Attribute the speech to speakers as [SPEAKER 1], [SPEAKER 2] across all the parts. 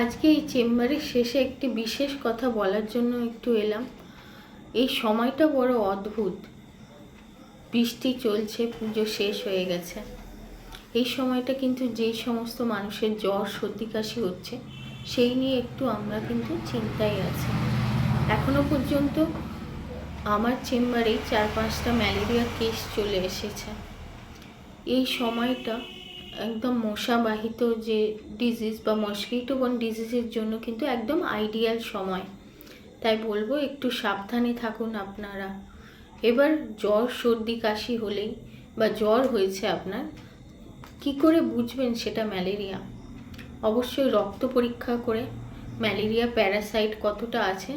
[SPEAKER 1] আজকে এই চেম্বারের শেষে একটি বিশেষ কথা বলার জন্য একটু এলাম। এই সময়টা বড় অদ্ভুত। বৃষ্টি চলছে, পুজো শেষ হয়ে গেছে। এই সময়টা কিন্তু যেই সমস্ত মানুষের জ্বর সর্দি কাশি হচ্ছে, সেই নিয়ে একটু আমরা কিন্তু চিন্তায় আছি। এখনও পর্যন্ত আমার চেম্বারেই চার পাঁচটা ম্যালেরিয়া কেস চলে এসেছে। এই সময়টা একদম মশাবাহিত যে ডিজিজ বা মস্কিটো বন ডিজিজের জন্য কিন্তু একদম আইডিয়াল সময়। তাই বলব একটু সাবধানে থাকুন আপনারা। এবার জ্বর, সর্দি, কাশি হলেই বা জ্বর হয়েছে আপনার, কি করে বুঝবেন সেটা ম্যালেরিয়া? অবশ্যই রক্ত পরীক্ষা করে ম্যালেরিয়া প্যারাসাইট কতটা আছে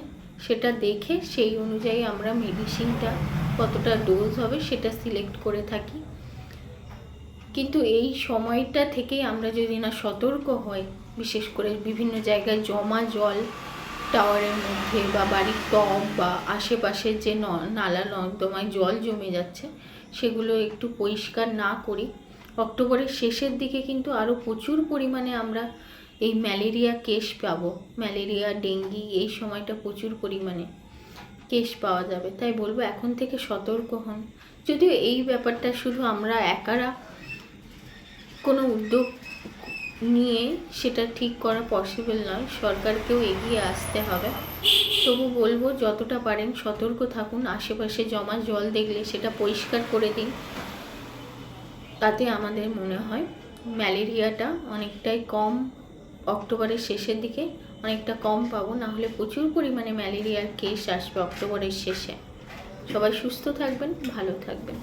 [SPEAKER 1] সেটা দেখে সেই অনুযায়ী আমরা মেডিসিনটা কতটা ডোজ হবে সেটা সিলেক্ট করে থাকি। কিন্তু এই সময়টা থেকেই আমরা যদি না সতর্ক হই, বিশেষ করে বিভিন্ন জায়গায় জমা জল টাওয়ারের মধ্যে বা বাড়ির টব বা আশেপাশের যে নালা নর্দমায় জল জমে যাচ্ছে, সেগুলো একটু পরিষ্কার না করি। অক্টোবরের শেষের দিকে কিন্তু আরও প্রচুর পরিমাণে আমরা এই ম্যালেরিয়া কেস পাব। ম্যালেরিয়া, ডেঙ্গি, এই সময়টা প্রচুর পরিমাণে কেস পাওয়া যাবে। তাই বলব এখন থেকে সতর্ক হন। যদিও এই ব্যাপারটা শুধু আমরা একারা কোনো উদ্যোগ নিয়ে সেটা ঠিক করা পসিবল নয়। সরকারকেও এগিয়ে আসতে হবে। তবু বলব, যতটা পারেন সতর্ক থাকুন। আশেপাশে জমা জল দেখলে সেটা পরিষ্কার করে দিন। তাতে আমাদের মনে হয় ম্যালেরিয়াটা অনেকটাই কম, অক্টোবরের শেষের দিকে অনেকটা কম পাবো। না হলে প্রচুর পরিমাণে ম্যালেরিয়ার কেস আসবে অক্টোবরের শেষে। সবাই সুস্থ থাকবেন, ভালো থাকবেন।